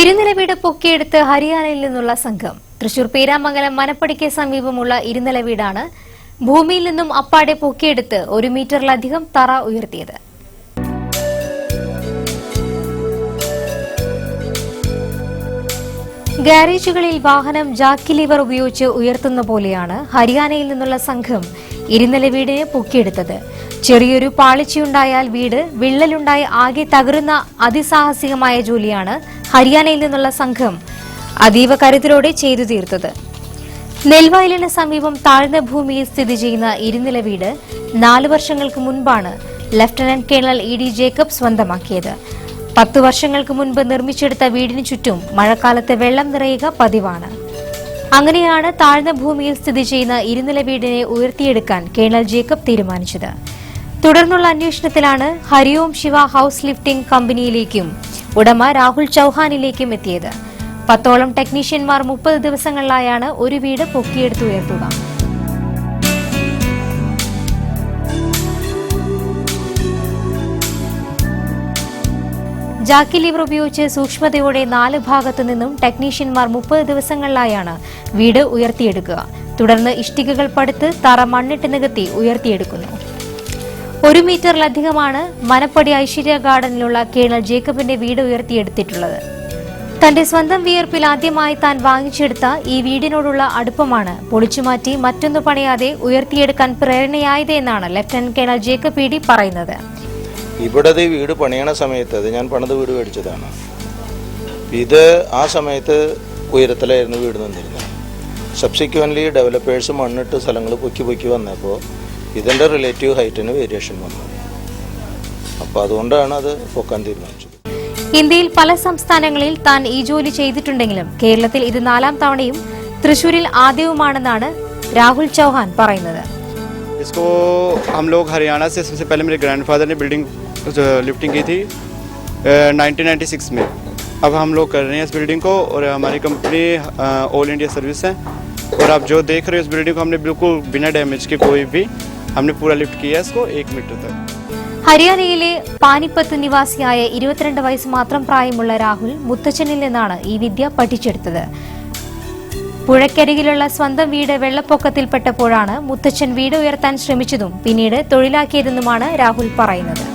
ഇരുനില വീട് പൊക്കിയെടുത്ത് ഹരിയാനയിൽ നിന്നുള്ള സംഘം. തൃശൂർ പേരാമംഗലം മനപ്പടിക്ക് സമീപമുള്ള ഇരുനില വീടാണ് ഭൂമിയിൽ നിന്നും അപ്പാടെ പൊക്കിയെടുത്ത് ഒരു മീറ്ററിലധികം തറ ഉയർത്തിയത്. ഗാരേജുകളിൽ വാഹനം ജാക്കി ലിവർ ഉപയോഗിച്ച് ഉയർത്തുന്ന പോലെയാണ് ഹരിയാനയിൽ നിന്നുള്ള സംഘം ഇരുനില വീടിനെ പൊക്കിയെടുത്തത്. ചെറിയൊരു പാളിച്ചയുണ്ടായാൽ വീട് വിള്ളലുണ്ടായി ആകെ തകരുന്ന അതിസാഹസികമായ ജോലിയാണ് ഹരിയാനയിൽ നിന്നുള്ള സംഘം അതീവ കരുതലോടെ ചെയ്തു തീർത്തത്. നെൽവയലിന് സമീപം താഴ്ന്ന ഭൂമിയിൽ സ്ഥിതി ചെയ്യുന്ന ഇരുനില വീട് നാല് വർഷങ്ങൾക്ക് മുൻപാണ് lieutenant colonel E D Jacob സ്വന്തമാക്കിയത്. പത്തു വർഷങ്ങൾക്ക് മുൻപ് നിർമ്മിച്ചെടുത്ത വീടിനു ചുറ്റും മഴക്കാലത്ത് വെള്ളം നിറയുക പതിവാണ്. അങ്ങനെയാണ് താഴ്ന്ന ഭൂമിയിൽ സ്ഥിതി ചെയ്യുന്ന ഇരുനില വീടിനെ ഉയർത്തിയെടുക്കാൻ കേണൽ ജേക്കബ് തീരുമാനിച്ചത്. തുടർന്നുള്ള അന്വേഷണത്തിലാണ് ഹരിയോം ശിവ ഹൌസ് ലിഫ്റ്റിംഗ് കമ്പനിയിലേക്കും ഉടമ രാഹുൽ ചൌഹാനിലേക്കും എത്തിയത്. പത്തോളം ടെക്നീഷ്യന്മാർ മുപ്പത് ദിവസങ്ങളിലായാണ് ഒരു വീട് പൊക്കിയെടുത്ത് ജാക്കി ലിവർ ഉപയോഗിച്ച് സൂക്ഷ്മതയോടെ നാല് ഭാഗത്തു നിന്നും ടെക്നീഷ്യന്മാർ മുപ്പത് ദിവസങ്ങളിലായാണ് വീട് ഉയർത്തിയെടുക്കുക. തുടർന്ന് ഇഷ്ടികകൾ പടുത്ത് തറ മണ്ണിട്ട് നികത്തി ഉയർത്തിയെടുക്കുന്നു. ഒരു മീറ്ററിലധികമാണ് മനപ്പടി ഐശ്വര്യ ഗാർഡനിലുള്ള കേണൽ ജേക്കബിന്റെ വീട് ഉയർത്തിയെടുത്തിട്ടുള്ളത്. തന്റെ സ്വന്തം വിയർപ്പിൽ ആദ്യമായി താൻ വാങ്ങിച്ചെടുത്ത ഈ വീടിനോടുള്ള അടുപ്പമാണ് പൊളിച്ചുമാറ്റി മറ്റൊന്നു പണിയാതെ ഉയർത്തിയെടുക്കാൻ പ്രേരണയായത് എന്നാണ് lieutenant colonel Jacob P D പറയുന്നത്. ഇവിടെ ഈ വീട് പണിയണ സമയത്ത് അത് ഞാൻ പണിത് വീട് മേടിച്ചതാണ് ഇത് ആ സമയത്ത് ഉയരത്തിലായിരുന്നു വീട് നിന്നിരുന്നത് സബ്സിക്വൻ്റ്ലി ഡെവലപ്പേഴ്സ് മണ്ണിട്ട് സ്ഥലങ്ങൾ പൊക്കി പൊക്കി വന്നപ്പോൾ ഇതിൻ്റെ റിലേറ്റീവ് ഹൈറ്റിന് വേരിയേഷൻ വന്നു അപ്പോൾ അതുകൊണ്ടാണ് അത് പൊക്കാൻ തീരുമാനിച്ചത് ഇന്ത്യയിൽ പല സംസ്ഥാനങ്ങളിൽ താൻ ഈ ജോലി ചെയ്തിട്ടുണ്ടെങ്കിലും കേരളത്തിൽ ഇത് നാലാം തവണയും തൃശൂരിൽ ആദ്യവുമാണെന്നാണ് രാഹുൽ ചൌഹാൻ പറയുന്നത് इसको हम लोग हरियाणा से सबसे पहले मेरे ग्रैंडफादर ने बिल्डिंग लिफ्टिंग की थी नाइनटीन नाइन्टी सिक्स में अब हम लोग कर रहे हैं इस बिल्डिंग को और हमारी कंपनी ऑल इंडिया सर्विस है और आप जो देख रहे हो इस बिल्डिंग को हमने बिल्कुल बिना डैमेज के कोई भी हमने पूरा लिफ्ट किया है इसको एक मीटर तक ഹരിയാനയിലെ പാനിപ്പത്ത് നിവാസിയായ ഇരുപത്തിരണ്ട് വയസ്സ് മാത്രം പ്രായമുള്ള രാഹുൽ മുത്തച്ഛനിൽ നിന്നാണ് ഈ വിദ്യ പഠിച്ചെടുത്തത് പുഴക്കരികിലുള്ള സ്വന്തം വീട് വെള്ളപ്പൊക്കത്തിൽപ്പെട്ടപ്പോഴാണ് മുത്തച്ഛൻ വീട് ഉയർത്താൻ ശ്രമിച്ചതും പിന്നീട് തൊഴിലാക്കിയതെന്നുമാണ് രാഹുൽ പറയുന്നത്